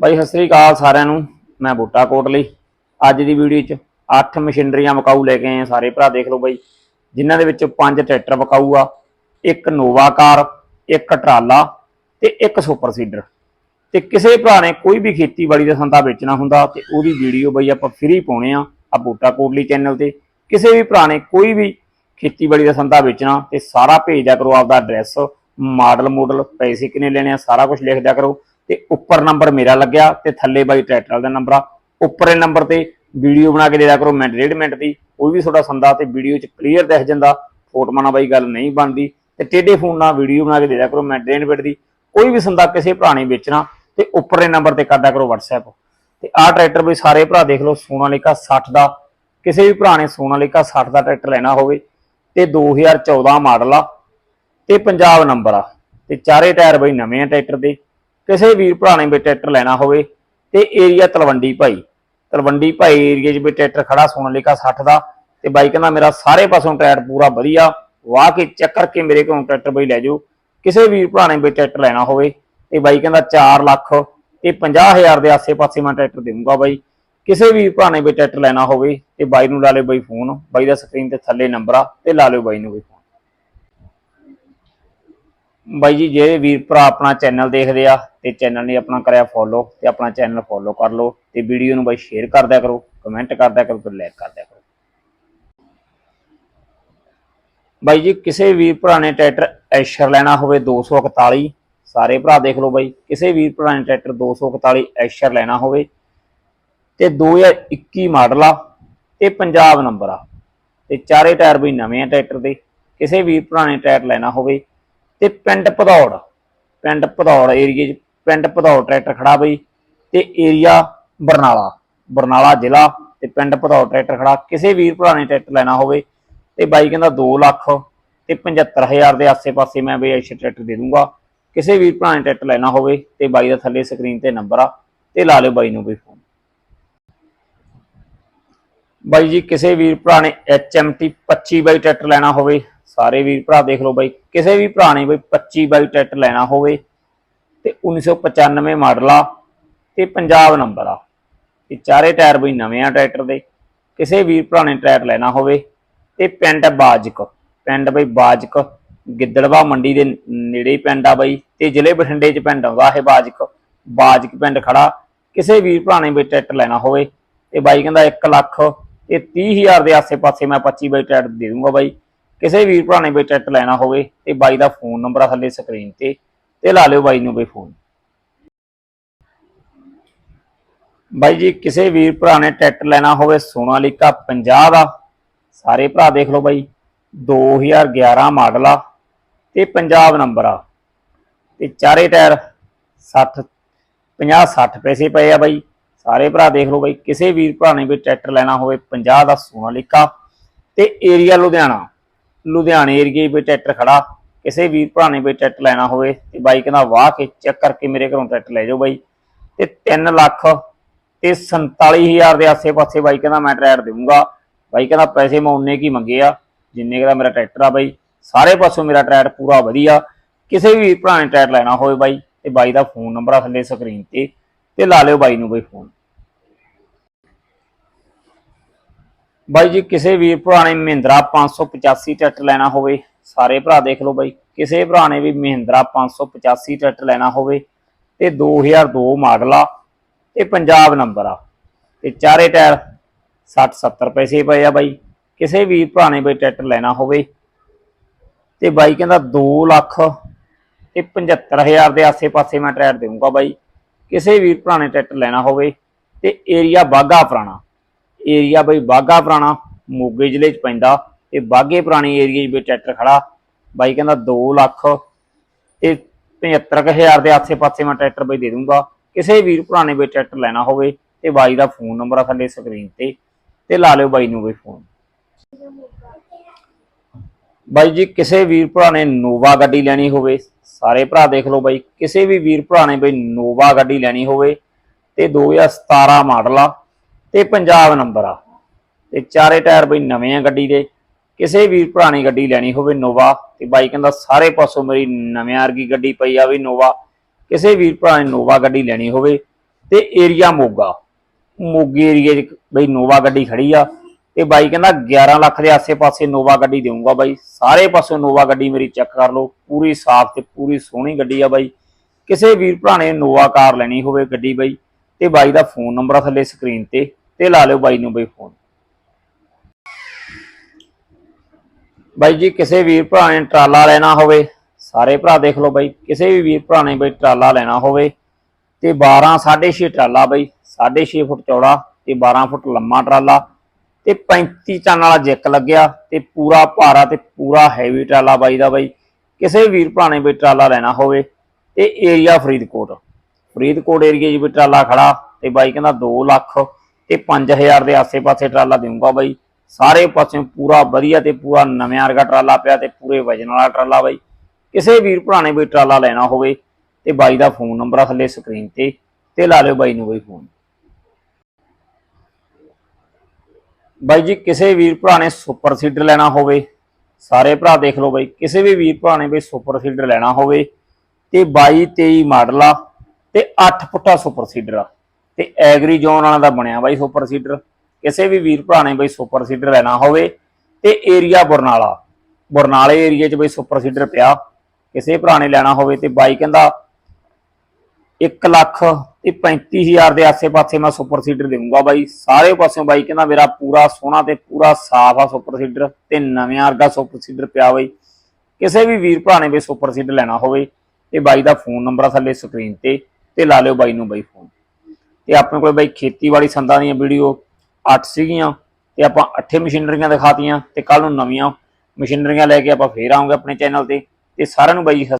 ਬਾਈ, ਸਤਿ ਸ੍ਰੀ ਅਕਾਲ ਸਾਰਿਆਂ ਨੂੰ। ਮੈਂ ਬੂਟਾ ਕੋਟਲੀ ਅੱਜ ਦੀ ਵੀਡੀਓ 'ਚ 8 ਮਸ਼ੀਨਰੀਆਂ ਵਿਕਾਊ ਲੈ ਕੇ ਆਏ ਸਾਰੇ ਭਰਾ, ਦੇਖ ਲਓ ਬਾਈ। ਜਿਨ੍ਹਾਂ ਦੇ ਵਿੱਚ ਪੰਜ ਟਰੈਕਟਰ ਵਿਕਾਊ ਆ ਇੱਕ ਨੋਵਾ ਕਾਰ, ਇੱਕ ਟਰਾਲਾ ਤੇ ਇੱਕ ਸੁਪਰ ਸੀਡਰ। ਤੇ ਕਿਸੇ ਭਰਾ ਨੇ ਕੋਈ ਵੀ ਖੇਤੀਬਾੜੀ ਦਾ ਸੰਦਾ ਵੇਚਣਾ ਹੁੰਦਾ ਤੇ ਉਹਦੀ ਵੀਡੀਓ ਬਈ ਆਪਾਂ ਫ੍ਰੀ ਪਾਉਣੇ ਆ ਆ ਬੂਟਾ ਕੋਟਲੀ ਚੈਨਲ ਤੇ। ਕਿਸੇ ਵੀ ਭਰਾ ਨੇ ਕੋਈ ਵੀ ਖੇਤੀਬਾੜੀ ਦਾ ਸੰਦਾ ਵੇਚਣਾ ਤੇ ਸਾਰਾ ਭੇਜ ਕਰੋ ਆਪਦਾ ਐਡਰੈਸ ਮਾਡਲ ਮੋਡਲ ਪੈਸੇ ਕਿੰਨੇ ਲੈਣੇ ਆ, ਸਾਰਾ ਕੁਝ ਲਿਖ ਦਿਆ ਕਰੋ। ਤੇ ਉੱਪਰ ਨੰਬਰ ਮੇਰਾ ਲੱਗਿਆ ਤੇ ਥੱਲੇ ਬਾਈ ਟਰੈਕਟਰ ਦਾ ਨੰਬਰ ਆ। ਉੱਪਰੇ ਨੰਬਰ ਤੇ ਵੀਡੀਓ ਬਣਾ ਕੇ ਦੇ ਦਿਆ ਕਰੋ, ਮਿੰਟ, ਡੇਢ ਮਿੰਟ ਦੀ। ਕੋਈ ਵੀ ਤੁਹਾਡਾ ਸੰਦਾ ਤੇ ਵੀਡੀਓ 'ਚ ਕਲੀਅਰ ਦਿਖ ਜਾਂਦਾ ਫੋਟੋਆਂ ਨਾਲ ਬਾਈ ਗੱਲ ਨਹੀਂ ਬਣਦੀ। ਤੇ ਟੇਡੇ ਫੋਨ ਨਾਲ ਵੀਡੀਓ ਬਣਾ ਕੇ ਦੇ ਦਿਆ ਕਰੋ, ਮਿੰਟ, ਡੇਢ ਮਿੰਟ ਦੀ। ਕੋਈ ਵੀ ਸੰਦਾ ਕਿਸੇ ਭਰਾ ਨੇ ਵੇਚਣਾ, ਤੇ ਉੱਪਰੇ ਨੰਬਰ ਤੇ ਕਰਦਾ ਕਰੋ WhatsApp ਤੇ ਆਹ ਟਰੈਕਟਰ ਵੀ ਸਾਰੇ ਭਰਾ ਦੇਖ ਲਓ ਸੋਨਾਲੀਕਾ 60 ਦਾ। ਕਿਸੇ ਵੀ ਭਰਾ ਨੇ ਸੋਨਾਲੀਕਾ 60 ਦਾ ਟਰੈਕਟਰ ਲੈਣਾ ਹੋਵੇ, ਤੇ 2014 ਮਾਡਲ ਆ। ਤੇ ਪੰਜਾਬ ਨੰਬਰ ਆ। ਤੇ ਚਾਰੇ ਟਾਇਰ ਬਈ ਨਵੇਂ ਆ ਟਰੈਕਟਰ ਦੇ। ਕਿਸੇ ਵੀਰ ਭਰਾ ਨੇ ਵੀ ਟਰੈਕਟਰ ਲੈਣਾ ਹੋਵੇ ਤੇ ਏਰੀਆ ਤਲਵੰਡੀ ਭਾਈ। ਤਲਵੰਡੀ ਭਾਈ ਏਰੀਆ 'ਚ ਵੀ ਟਰੈਕਟਰ ਖੜਾ ਸੋਨਾਲੀਕਾ 60 ਦਾ। ਤੇ ਬਾਈ ਕਹਿੰਦਾ ਮੇਰਾ ਸਾਰੇ ਪਾਸੋਂ ਟਾਇਰ ਪੂਰਾ ਵਧੀਆ। ਵਾਹ ਕੇ ਚੈੱਕ ਕਰਕੇ ਮੇਰੇ ਕੋਲੋਂ ਟਰੈਕਟਰ ਬਈ ਲੈ ਜਾਓ। ਕਿਸੇ ਵੀਰ ਭਰਾ ਨੇ ਵੀ ਟਰੈਕਟਰ ਲੈਣਾ ਹੋਵੇ ਤੇ ਬਾਈ ਕਹਿੰਦਾ 4 ਲੱਖ ਤੇ 50000 ਦੇ ਆਸੇ-ਪਾਸੇ ਮੈਂ ਟਰੈਕਟਰ ਦੇਵਾਂਗਾ ਬਾਈ। ਕਿਸੇ ਵੀ ਭਰਾ ਨੇ ਵੀ ਟਰੈਕਟਰ ਲੈਣਾ ਹੋਵੇ ਤੇ ਬਾਈ ਨੂੰ ਲਾ ਲਿਓ ਬਾਈ ਫੋਨ। ਬਾਈ ਦਾ ਸਕਰੀਨ ਤੇ ਥੱਲੇ ਨੰਬਰ ਆ ਤੇ ਲਾ ਲਿਓ ਬਾਈ ਨੂੰ ਵੀ ਬਾਈ ਜੀ ਜਿਹੜੇ ਵੀਰ ਭਰਾ ਆਪਣਾ ਚੈਨਲ ਦੇਖਦੇ ਆ ਤੇ ਚੈਨਲ ਨੇ ਆਪਣਾ ਕਰਿਆ ਫੋਲੋ ਤੇ ਆਪਣਾ ਚੈਨਲ ਫੋਲੋ ਕਰ ਲਓ ਤੇ ਵੀਡੀਓ ਨੂੰ ਬਾਈ ਸ਼ੇਅਰ ਕਰਦਿਆ ਕਰੋ ਕਮੈਂਟ ਕਰਦਿਆ ਕਰੋ ਤੇ ਲਾਈਕ ਕਰਦਿਆ ਕਰੋ। ਬਾਈ ਜੀ, ਕਿਸੇ ਵੀਰ ਭਰਾ ਨੇ ਟਰੈਕਟਰ ਐਸ਼ਰ ਲੈਣਾ ਹੋਵੇ 241 ਸਾਰੇ ਭਰਾ ਦੇਖ ਲਓ ਬਾਈ, ਕਿਸੇ ਵੀਰ ਭਰਾ ਨੇ ਟਰੈਕਟਰ 241 ਐਸ਼ਰ ਲੈਣਾ ਹੋਵੇ ਤੇ 2021 ਮਾਡਲ ਆ ਤੇ ਪੰਜਾਬ ਨੰਬਰ ਆ ਤੇ ਚਾਰੇ ਟਾਇਰ ਬਈ ਨਵੇਂ ਆ ਟਰੈਕਟਰ ਦੇ, ਕਿਸੇ ਵੀਰ ਭਰਾ ਨੇ ਟਾਇਰ ਲੈਣਾ ਹੋਵੇ ਤੇ ਪਿੰਡ ਭਦੌੜ ਪਿੰਡ ਭਦੌੜ ਏਰੀਏ 'ਚ, ਪਿੰਡ ਭਦੌੜ ਟਰੈਕਟਰ ਖੜਾ ਬਈ, ਤੇ ਏਰੀਆ ਬਰਨਾਲਾ ਬਰਨਾਲਾ ਜ਼ਿਲ੍ਹਾ ਤੇ ਪਿੰਡ ਭਦੌੜ ਟਰੈਕਟਰ ਖੜਾ। ਕਿਸੇ ਵੀਰ ਭਰਾ ਨੇ ਟਰੈਕਟਰ ਲੈਣਾ ਹੋਵੇ ਤੇ ਬਾਈ ਕਹਿੰਦਾ 2 ਲੱਖ ਤੇ 75000 ਦੇ ਆਸੇ-ਪਾਸੇ ਮੈਂ ਬਈ ਐਸ਼ ਟਰੈਕਟਰ ਦੇ ਦੂੰਗਾ। ਕਿਸੇ ਵੀਰ ਭਰਾ ਨੇ ਟਰੈਕਟਰ ਲੈਣਾ ਹੋਵੇ ਤੇ ਬਾਈ ਦਾ ਥੱਲੇ ਸਕਰੀਨ ਤੇ ਨੰਬਰ ਆ ਤੇ ਲਾ ਲਿਓ ਬਾਈ ਨੂੰ ਵੀ ਫੋਨ। ਬਾਈ ਜੀ, ਕਿਸੇ ਵੀਰ ਭਰਾ ਨੇ HMT 25 ਬਾਈ ਟਰੈਕਟਰ ਲੈਣਾ ਹੋਵੇ ਸਾਰੇ ਵੀਰ ਭਰਾ ਦੇਖ ਲਓ ਬਾਈ, ਕਿਸੇ ਵੀ ਭਰਾ ਨੇ ਬਾਈ 25 ਬਾਈ ਟਰੈਕਟਰ ਲੈਣਾ ਹੋਵੇ ਤੇ 1995 ਮਾਡਲ ਆ ਤੇ ਪੰਜਾਬ ਨੰਬਰ ਆ। ਤੇ ਚਾਰੇ ਟਾਇਰ ਬਈ ਨਵੇਂ ਆ ਟਰੈਕਟਰ ਦੇ। ਕਿਸੇ ਵੀਰ ਭਰਾ ਨੇ ਟਰੈਕਟਰ ਲੈਣਾ ਹੋਵੇ ਤੇ ਪਿੰਡ ਬਾਜਕ, ਪਿੰਡ ਬਈ ਬਾਜਕ, ਗਿੱਦੜਵਾ ਮੰਡੀ ਦੇ ਨੇੜੇ ਪਿੰਡ ਆ ਬਈ ਤੇ ਜ਼ਿਲ੍ਹੇ ਬਠਿੰਡੇ 'ਚ ਪਿੰਡ ਆਉਂਦਾ ਇਹ ਬਾਜਕ। ਬਾਜਕ ਪਿੰਡ ਖੜਾ। ਕਿਸੇ ਵੀਰ ਭਰਾ ਨੇ ਬਈ ਟਰੈਕਟਰ ਲੈਣਾ ਹੋਵੇ ਤੇ ਬਾਈ ਕਹਿੰਦਾ 1 ਲੱਖ ਤੇ 30000 ਦੇ ਆਸੇ-ਪਾਸੇ ਮੈਂ 25 ਬਾਈ ਟਰੈਕਟਰ ਦੇ ਦੂੰਗਾ ਬਾਈ। ਕਿਸੇ ਵੀਰ ਭਰਾ ਨੇ ਬਈ ਟਰੈਕਟਰ ਲੈਣਾ ਹੋਵੇ ਤੇ ਬਾਈ ਦਾ ਫੋਨ ਨੰਬਰ ਆ ਥੱਲੇ ਸਕਰੀਨ ਤੇ ਤੇ ਲਾ ਲਿਓ ਬਾਈ ਨੂੰ ਬਈ ਫੋਨ ਬਾਈ ਜੀ, ਕਿਸੇ ਵੀਰ ਭਰਾ ਨੇ ਟਰੈਕਟਰ ਲੈਣਾ ਹੋਵੇ ਸੋਨਾਲੀਕਾ 50 ਦਾ, ਸਾਰੇ ਭਰਾ ਦੇਖ ਲਓ ਬਾਈ 2011 ਮਾਡਲ ਆ ਤੇ ਪੰਜਾਬ ਨੰਬਰ ਆ। ਤੇ ਚਾਰੇ ਟਾਇਰ 60 50 60 ਪੈਸੇ ਪਏ ਆ ਬਾਈ, ਸਾਰੇ ਭਰਾ ਦੇਖ ਲਓ ਬਾਈ, ਕਿਸੇ ਵੀਰ ਭਰਾ ਨੇ ਵੀ ਟਰੈਕਟਰ ਲੈਣਾ ਹੋਵੇ 50 ਦਾ ਸੋਨਾਲੀਕਾ ਤੇ ਏਰੀਆ ਲੁਧਿਆਣਾ। ਲੁਧਿਆਣੇ ਏਰੀਏ ਵਿੱਚ ਟਰੈਕਟਰ ਖੜਾ, ਕਿਸੇ ਵੀਰ ਭਰਾ ਨੇ ਵੀ ਟਰੈਕਟਰ ਲੈਣਾ ਹੋਵੇ ਤੇ ਬਾਈ ਕਹਿੰਦਾ ਵਾਹ ਕੇ ਚੈੱਕ ਕਰਕੇ ਮੇਰੇ ਘਰੋਂ ਟਰੈਕਟਰ ਲੈ ਜਾਓ ਬਾਈ। ਤੇ 3 ਲੱਖ ਤੇ 47000 ਦੇ ਆਸੇ-ਪਾਸੇ ਬਾਈ ਕਹਿੰਦਾ ਮੈਂ ਟਰੈਕਟਰ ਦੇਵਾਂਗਾ ਬਾਈ ਕਹਿੰਦਾ ਪੈਸੇ ਮੈਂ ਉਨੇ ਕੀ ਮੰਗੇ ਆ? ਜਿੰਨੇ ਕੁ ਦਾ ਮੇਰਾ ਟਰੈਕਟਰ ਆ ਬਾਈ। ਸਾਰੇ ਪਾਸੋਂ ਮੇਰਾ ਟਰੈਕਟਰ ਪੂਰਾ ਵਧੀਆ। ਕਿਸੇ ਵੀ ਭਰਾ ਨੇ ਟਰੈਕਟਰ ਲੈਣਾ ਹੋਵੇ ਬਾਈ ਤੇ ਬਾਈ ਦਾ ਫੋਨ ਨੰਬਰ ਆ ਥੱਲੇ ਸਕਰੀਨ ਤੇ ਤੇ ਲਾ ਲਿਓ ਬਾਈ ਨੂੰ ਬਾਈ ਫੋਨ ਬਾਈ ਜੀ, ਕਿਸੇ ਵੀਰ ਭਰਾ ਨੇ ਮਹਿੰਦਰਾ 585 ਟਰੈਕਟਰ ਲੈਣਾ ਹੋਵੇ, ਸਾਰੇ ਭਰਾ ਦੇਖ ਲਓ ਬਾਈ। ਕਿਸੇ ਭਰਾ ਨੇ ਵੀ ਮਹਿੰਦਰਾ 585 ਟਰੈਕਟਰ ਲੈਣਾ ਹੋਵੇ, ਤੇ 2002 ਮਾਡਲ ਆ, ਤੇ ਪੰਜਾਬ ਨੰਬਰ ਆ। ਤੇ ਚਾਰੇ ਟਾਇਰ 60 70 ਪੈਸੇ ਪਏ ਆ ਬਾਈ। ਕਿਸੇ ਵੀਰ ਭਰਾ ਨੇ ਬਈ ਟਰੈਕਟਰ ਲੈਣਾ ਹੋਵੇ, ਤੇ ਬਾਈ ਕਹਿੰਦਾ 2 ਲੱਖ ਤੇ 75000 ਦੇ ਆਸੇ-ਪਾਸੇ ਮੈਂ ਟਰੈਕਟਰ ਦੇਵਾਂਗਾ ਬਾਈ। ਕਿਸੇ ਵੀਰ ਭਰਾ ਨੇ ਟਰੈਕਟਰ ਲੈਣਾ ਹੋਵੇ, ਤੇ ਏਰੀਆ ਬਾਗਾ ਪੁਰਾਣਾ। ਏਰੀਆ ਬਈ ਬਾਗਾ ਪੁਰਾਣਾ, ਮੋਗੇ ਜ਼ਿਲ੍ਹੇ 'ਚ ਪੈਂਦਾ। ਤੇ ਬਾਗੇ ਪੁਰਾਣੇ ਏਰੀਆ 'ਚ ਵੀ ਟਰੈਕਟਰ ਖੜਾ। ਬਾਈ ਕਹਿੰਦਾ 2 ਲੱਖ ਤੇ 75000 ਦੇ ਆਸੇ-ਪਾਸੇ ਮੈਂ ਟਰੈਕਟਰ ਬਈ ਦੇ ਦੂੰਗਾ। ਕਿਸੇ ਵੀਰ ਭਰਾ ਨੇ ਵੀ ਟਰੈਕਟਰ ਲੈਣਾ ਹੋਵੇ ਤੇ ਬਾਈ ਦਾ ਫੋਨ ਨੰਬਰ ਆ ਥੱਲੇ ਸਕਰੀਨ ਤੇ ਤੇ ਲਾ ਲਿਓ ਬਾਈ ਨੂੰ ਵੀ ਫੋਨ ਬਾਈ ਜੀ, ਕਿਸੇ ਵੀਰ ਭਰਾ ਨੇ ਨੋਵਾ ਗੱਡੀ ਲੈਣੀ ਹੋਵੇ, ਸਾਰੇ ਭਰਾ ਦੇਖ ਲਓ ਬਾਈ। ਕਿਸੇ ਵੀ ਵੀਰ ਭਰਾ ਨੇ ਬਈ ਨੋਵਾ ਗੱਡੀ ਲੈਣੀ ਹੋਵੇ ਤੇ 2017 ਮਾਡਲ ਆ। ਤੇ ਪੰਜਾਬ ਨੰਬਰ ਆ। ਤੇ ਚਾਰੇ ਟਾਇਰ ਬਈ ਨਵੇਂ ਆ ਗੱਡੀ ਦੇ। ਕਿਸੇ ਵੀਰ ਭਰਾ ਗੱਡੀ ਲੈਣੀ ਹੋਵੇ ਨੋਵਾ, ਤੇ ਬਾਈ ਕਹਿੰਦਾ ਸਾਰੇ ਪਾਸੋਂ ਮੇਰੀ ਨਵੇਂ ਵਰਗੀ ਗੱਡੀ ਪਈ ਆ ਵੀ ਨੋਵਾ। ਕਿਸੇ ਵੀਰ ਭਰਾ ਨੇ ਨੋਵਾ ਗੱਡੀ ਲੈਣੀ ਹੋਵੇ ਤੇ ਏਰੀਆ ਮੋਗਾ। ਮੋਗੇ ਏਰੀਏ 'ਚ ਬਈ ਨੋਵਾ ਗੱਡੀ ਖੜੀ ਆ। ਤੇ ਬਾਈ ਕਹਿੰਦਾ 11 ਲੱਖ ਦੇ ਆਸੇ-ਪਾਸੇ ਨੋਵਾ ਗੱਡੀ ਦੇਊਂਗਾ ਬਾਈ। ਸਾਰੇ ਪਾਸੋਂ ਨੋਵਾ ਗੱਡੀ ਮੇਰੀ ਚੈੱਕ ਕਰ ਲਓ। ਪੂਰੀ ਸਾਫ਼ ਤੇ ਪੂਰੀ ਸੋਹਣੀ ਗੱਡੀ ਆ ਬਾਈ। ਕਿਸੇ ਵੀਰ ਭਰਾ ਨੇ ਨੋਵਾ ਕਾਰ ਲੈਣੀ ਹੋਵੇ ਗੱਡੀ ਬਾਈ। ਤੇ ਬਾਈ ਦਾ ਫੋਨ ਨੰਬਰ ਆ ਥੱਲੇ ਸਕਰੀਨ ਤੇ। ਤੇ ਲਾ ਲਿਓ ਬਾਈ ਨੂੰ ਬਈ ਫੋਨ ਬਾਈ ਜੀ, ਕਿਸੇ ਵੀਰ ਭਰਾ ਨੇ ਟਰਾਲਾ ਲੈਣਾ ਹੋਵੇ, ਸਾਰੇ ਭਰਾ ਦੇਖ ਲਓ ਬਾਈ, ਕਿਸੇ ਵੀ ਵੀਰ ਭਰਾ ਨੇ ਬਈ ਟਰਾਲਾ ਲੈਣਾ ਹੋਵੇ, ਤੇ 12 6.5 ਟਰਾਲਾ ਬਾਈ 6.5 ਫੁੱਟ ਚੌੜਾ ਤੇ 12 ਫੁੱਟ ਲੰਮਾ ਟਰਾਲਾ, ਤੇ 35 ਚੰਨ ਵਾਲਾ ਜਿੱਕ ਲੱਗਿਆ, ਤੇ ਪੂਰਾ ਭਾਰਾ ਤੇ ਪੂਰਾ ਹੈਵੀ ਟਰਾਲਾ ਬਾਈ ਦਾ ਬਾਈ। ਕਿਸੇ ਵੀਰ ਭਰਾ ਨੇ ਬਈ ਟਰਾਲਾ ਲੈਣਾ ਹੋਵੇ, ਤੇ ਏਰੀਆ ਫਰੀਦਕੋਟ। ਫਰੀਦਕੋਟ ਏਰੀਆ 'ਚ ਵੀ ਟਰਾਲਾ ਖੜਾ, ਤੇ ਬਾਈ ਕਹਿੰਦਾ 2 ਲੱਖ ਤੇ 5000 ਦੇ ਆਸੇ-ਪਾਸੇ ਟਰਾਲਾ ਦੇਊਂਗਾ ਬਾਈ। ਸਾਰੇ ਪਾਸਿਓਂ ਪੂਰਾ ਵਧੀਆ ਤੇ ਪੂਰਾ ਨਵੇਂ ਵਰਗਾ ਟਰਾਲਾ ਪਿਆ ਤੇ ਪੂਰੇ ਵਜਨ ਵਾਲਾ ਟਰਾਲਾ ਬਾਈ। ਕਿਸੇ ਵੀਰ ਭਰਾ ਨੇ ਵੀ ਟਰਾਲਾ ਲੈਣਾ ਹੋਵੇ ਤੇ ਬਾਈ ਦਾ ਫੋਨ ਨੰਬਰ ਆ ਥੱਲੇ ਸਕਰੀਨ ਤੇ ਤੇ ਲਾ ਲਿਓ ਬਾਈ ਨੂੰ ਬਾਈ ਫੋਨ। ਬਾਈ ਜੀ, ਕਿਸੇ ਵੀਰ ਭਰਾ ਨੇ ਸੁਪਰ ਸੀਡਰ ਲੈਣਾ ਹੋਵੇ, ਸਾਰੇ ਭਰਾ ਦੇਖ ਲਓ ਬਾਈ। ਕਿਸੇ ਵੀ ਵੀਰ ਭਰਾ ਨੇ ਬਈ ਸੁਪਰ ਸੀਡਰ ਲੈਣਾ ਹੋਵੇ, ਤੇ 22 23 ਮਾਡਲ ਆ ਤੇ 8 ਫੁੱਟਾ ਸੁਪਰ ਸੀਡਰ ਆ। ਤੇ ਐਗਰੀ ਜ਼ੋਨ ਵਾਲਾ ਦਾ ਬਣਿਆ ਬਾਈ ਸੁਪਰ ਸੀਡਰ। ਕਿਸੇ ਵੀ ਵੀਰ ਭਰਾ ਨੇ ਬਈ ਸੁਪਰ ਸੀਡਰ ਲੈਣਾ ਹੋਵੇ ਤੇ ਏਰੀਆ ਬਰਨਾਲਾ। ਬਰਨਾਲੇ ਏਰੀਆ 'ਚ ਬਈ ਸੁਪਰ ਸੀਡਰ ਪਿਆ। ਕਿਸੇ ਭਰਾ ਨੇ ਲੈਣਾ ਹੋਵੇ ਤੇ ਬਾਈ ਕਹਿੰਦਾ 1 ਲੱਖ ਤੇ 35000 ਦੇ ਆਸੇ-ਪਾਸੇ ਮੈਂ ਸੁਪਰ ਸੀਡਰ ਦੇਵਾਂਗਾ ਬਾਈ। ਸਾਰੇ ਪਾਸਿਓਂ ਬਾਈ ਕਹਿੰਦਾ ਮੇਰਾ ਪੂਰਾ ਸੋਹਣਾ ਤੇ ਪੂਰਾ ਸਾਫ਼ ਆ ਸੁਪਰ ਸੀਡਰ ਤੇ ਨਵੇਂ ਵਰਗਾ ਸੁਪਰ ਸੀਡਰ ਪਿਆ ਬਾਈ। ਕਿਸੇ ਵੀ ਵੀਰ ਭਰਾ ਨੇ ਵੀ ਸੁਪਰ ਸੀਡਰ ਲੈਣਾ ਹੋਵੇ ਤੇ ਬਾਈ ਦਾ ਫੋਨ ਨੰਬਰ ਆ ਥੱਲੇ ਸਕਰੀਨ ਤੇ ਤੇ ਲਾ ਲਿਓ ਬਾਈ ਨੂੰ ਬਾਈ। ਤੇ ਆਪਣੇ ਕੋਲ ਬਾਈ ਖੇਤੀਬਾੜੀ ਸੰਦਾਂ ਦੀਆਂ ਵੀਡੀਓ 8 ਸੀਗੀਆਂ ਤੇ ਆਪਾਂ 8 ਮਸ਼ੀਨਰੀਆਂ ਦਿਖਾਤੀਆਂ ਤੇ ਕੱਲ ਨੂੰ ਨਵੀਆਂ ਮਸ਼ੀਨਰੀਆਂ ਲੈ ਕੇ ਆਪਾਂ ਫੇਰ ਆਉਂਗੇ ਆਪਣੇ ਚੈਨਲ ਤੇ ਤੇ ਸਾਰਿਆਂ ਨੂੰ ਬਾਈ